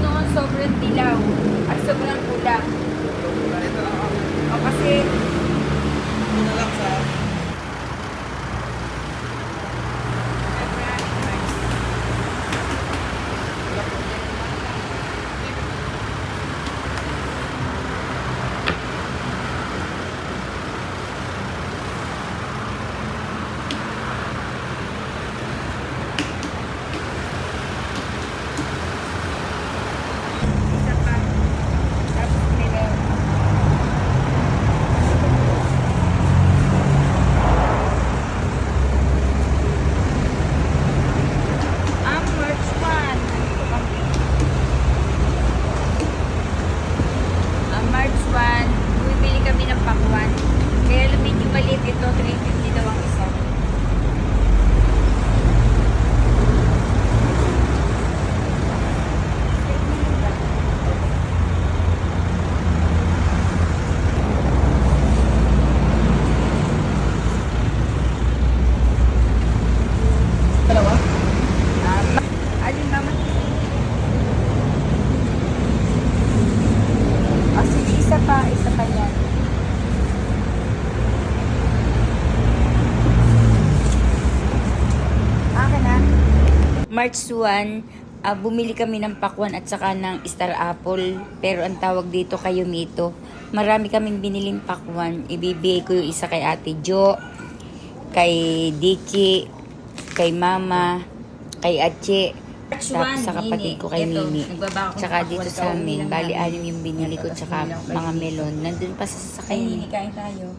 noon sobrang dilaw. Ay, sobrang kulang. Ito lang ako. O kasi, Ito na lang sa... isa pa. Tapos melon. Ang March 1. Ano ito kami? Ang March 1, bumibili kami ng pakwan. Kaya lumit yung maliit ito, 350 daw ang isa. Dalawa? Ah, ma- alin naman? Ah, sige, isa pa, isa pa yan. Akin na. March 1, ah, bumili kami ng pakwan at saka ng star apple. Pero ang tawag dito kay Yumito. Marami kaming biniling pakwan. Ibibigay ko yung isa kay Ate Jo, kay Diki, kay Mama, kay Ache, tapos sa kapatid ko kay Mimi. Tsaka dito sa amin, bali anim yung binili ko, tsaka mga melon. Nandun pa sa sasakay. Ay, kain tayo.